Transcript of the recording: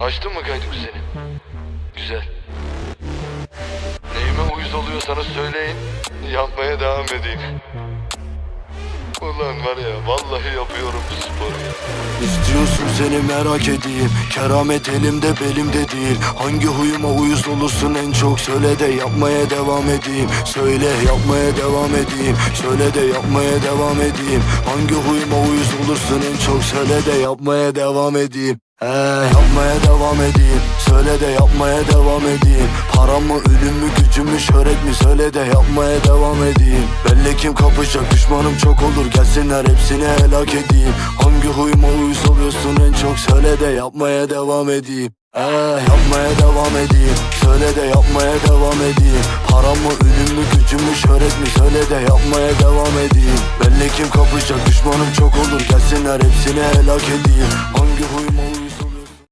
Açtın mı kaydı seni? Güzel. Neyime uyuz oluyorsanız söyleyin. Yapmaya devam edeyim. Ulan var ya vallahi yapıyorum bu sporu. İstiyorsun seni merak edeyim Keramet elimde belimde değil Hangi huyuma uyuz olursun en çok Söyle de yapmaya devam edeyim Söyle yapmaya devam edeyim Söyle de yapmaya devam edeyim Hangi huyuma uyuz olursun en çok Söyle de yapmaya devam edeyim He yapmaya Söyle de yapmaya devam edeyim. Param mı ölüm mü gücüm mü şöhret mi? Söyle de yapmaya devam edeyim. Belli kim kapışacak düşmanım çok olur. Gelsinler hepsini helak edeyim. Hangi huyuma uyuz oluyorsun en çok? Söyle de yapmaya devam edeyim. He yapmaya devam edeyim. Söyle de yapmaya devam edeyim. Param mı ölüm mü gücüm mü şöhret mi? Söyle de yapmaya devam edeyim. Belli kim kapışacak düşmanım çok olur. Gelsinler hepsini helak edeyim